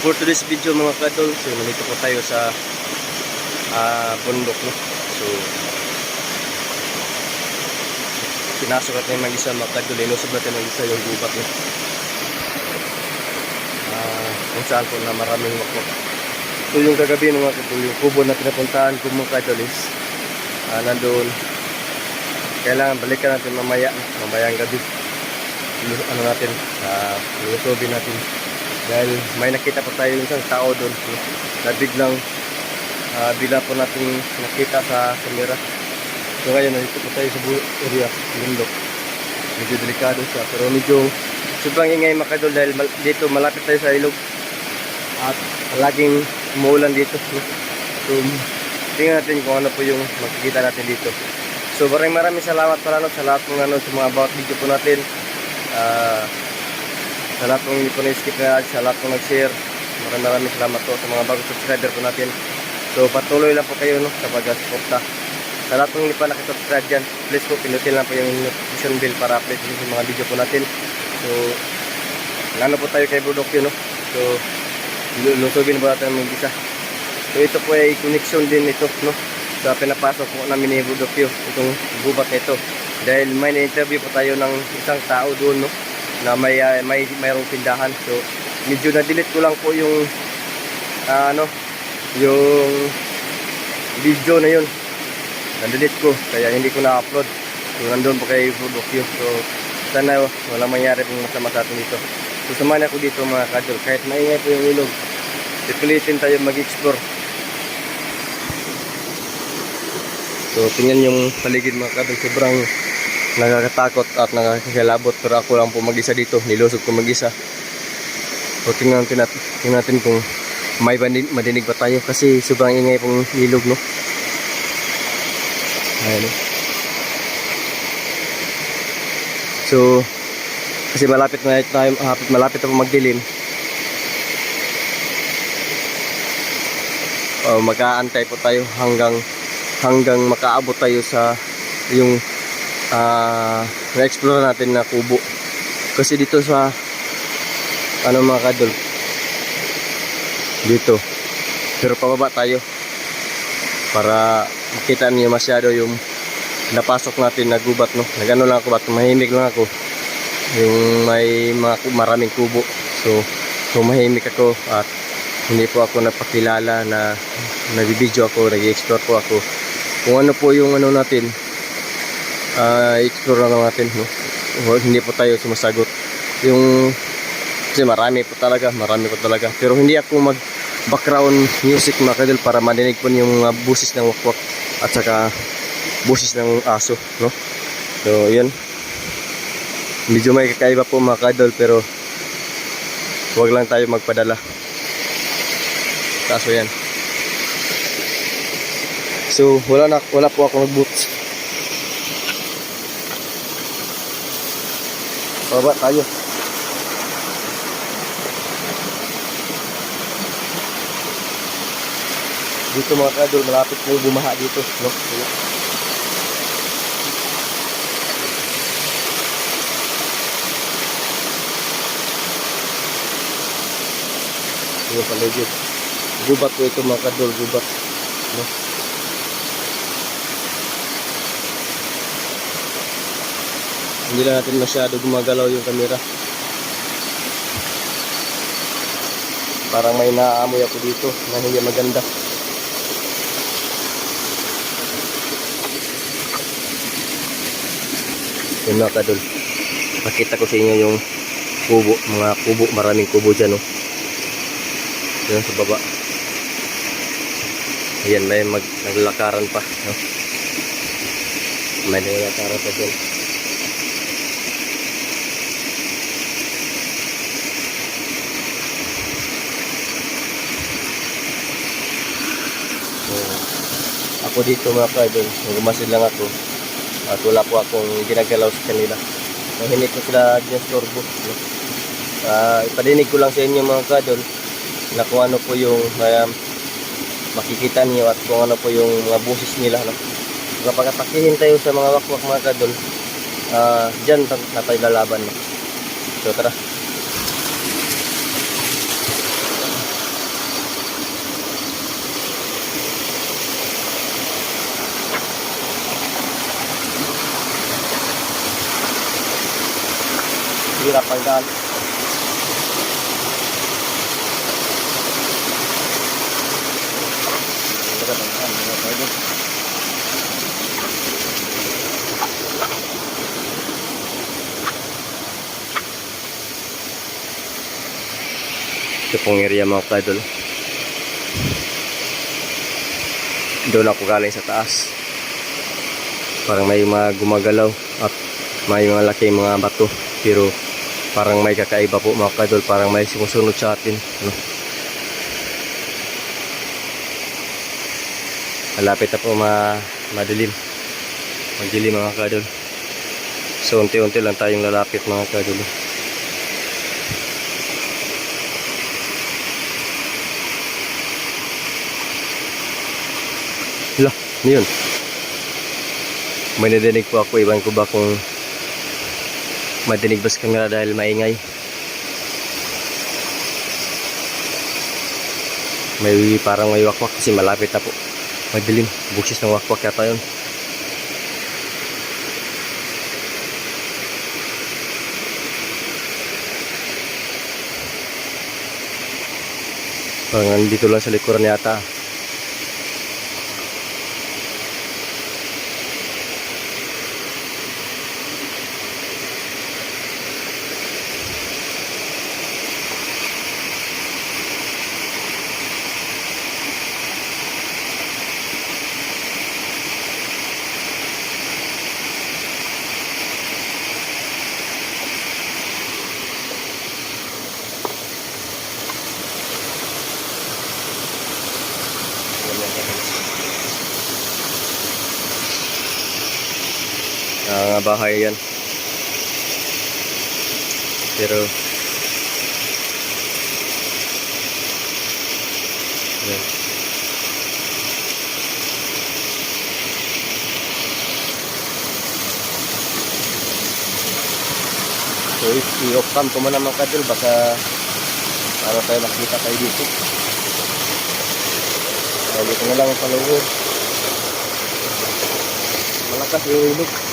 for today's video mga kadol, so nandito po tayo sa ah, bundok no. So pinasok natin yung mag-isa mga kadol, inusob natin mag-isa yung gubat no. Ah, kung saan po na maraming wakwak. So yung kagabi mga kadol, yung kubo na pinapuntahan ko mga kadol is ah, nandun. Kailangan balikan natin mamaya, mamaya ang gabi. Ano natin, uh, lusobin natin. Dahil may nakita po tayo isang tao doon na biglang ah, bigla po natin nakita sa kamera. So ngayon, nandito po tayo sa area, bundok. Medyo delikado siya, pero medyo sobrang ingay makadol dahil mal- dito malapit tayo sa ilog. At laging umuulan dito. So, tingnan natin kung ano po yung makikita natin dito. So maraming maraming salamat pala no, sa lahat ng ano, sa mga bawat video po natin. Ah, sa lahat ng hindi po na-skip na sa lahat ng nag-share. Maraming maraming salamat po sa mga bagong subscriber po natin. So patuloy lang po kayo no, sa pag-suporta. Sa lahat ng hindi pa dyan, please po pinutin lang po yung notification bell para update sa mga video po natin. So, lalo po tayo kay Budok yun no. So, lusogin po natin ang isa. So ito po ay connection din ito no sa pinapasok po namin ni Budokyo itong gubat na ito dahil may na-interview po tayo ng isang tao doon no na may ah, may mayroong tindahan. So medyo na-delete ko lang po yung ah, ano yung video na yun. Na-delete ko kaya hindi ko na-upload. So nandun po kay Budokyo so sana walang mangyari pong masama sa atin dito. So samahan ako dito mga kadol kahit maingay po yung ilog pipilitin tayo mag-explore. So tingnan yung paligid mga kadol sobrang nakakatakot at nakakakilabot pero ako lang po mag-isa dito. Nilusog ko mag-isa. So tingnan natin, natin, tingnan natin kung may madinig, pa tayo kasi sobrang ingay pong ilog no? Ayan so kasi malapit na tayo malapit, malapit na po magdilim. Oh, mag-aantay po tayo hanggang hanggang makaabot tayo sa yung ah na-explore natin na kubo. Kasi dito sa ano mga kadol dito. Pero pababa tayo. Para makita niyo masyado yung napasok natin na gubat no? Nagano lang ako bat mahimik lang ako? Yung may mga maraming kubo. So tumahimik ako at hindi po ako napakilala na nagbibideo ako nag-explore po ako. Kung ano po yung ano natin ah explore lang natin no? Huwag- hindi po tayo sumasagot. Yung kasi marami po talaga marami po talaga. Pero hindi ako mag background music mga kadol para marinig po yung mga busis ng wakwak at saka busis ng aso no? So yun. Medyo may kakaiba po mga kadol pero huwag lang tayo magpadala. Kaso yan. So, wala na wala po ako nag-boots. Baba tayo. Dito mga kadol, malapit na bumaha dito. No? Yung paligid. Gubat po ito mga kadol, gubat. No? Hindi lang natin masyado gumagalaw yung camera. Parang may naamoy ako dito na hindi maganda. Yun mga kadol. Pakita ko sa inyo yung kubo, mga kubo, maraming kubo dyan. Oh. Yan sa baba. Ayan, may mag, naglakaran pa. No? May naglakaran pa dyan. So, ako dito mga kaidol, lang ako. At wala po akong ginagalaw sa kanila. Nang hindi ko sila dinastorbo. No? Ah, ipadinig ko lang sa inyo mga kaidol na kung ano po yung um, makikita niyo at kung ano po yung mga busis nila. No? Kapag atakihin tayo sa mga wakwak mga kaidol, ah, dyan ta- na tayo lalaban. No? So tara. Pagdaan. Ito pong area mga kadol. Doon ako galing sa taas. Parang may mga gumagalaw at may mga laki mga bato. Pero parang may kakaiba po mga kadol. Parang may sumusunod sa atin. Ano? Malapit na po ma madilim. Magdilim mga kadol. So unti-unti lang tayong lalapit mga kadol. Hala, ano yun? May nadinig po ako. Iwan ko ba kung madinig ba sa camera dahil maingay? May parang may wakwak kasi malapit na po. Madilim. Buksis ng wakwak yata yun. Parang nandito lang sa likuran yata. Ah, bahay yan. Pero yan. So, i-off cam ko man naman kadil baka para tayo nakita tayo dito. Lagi ko na lang ang paluhod. Malakas yung ilog.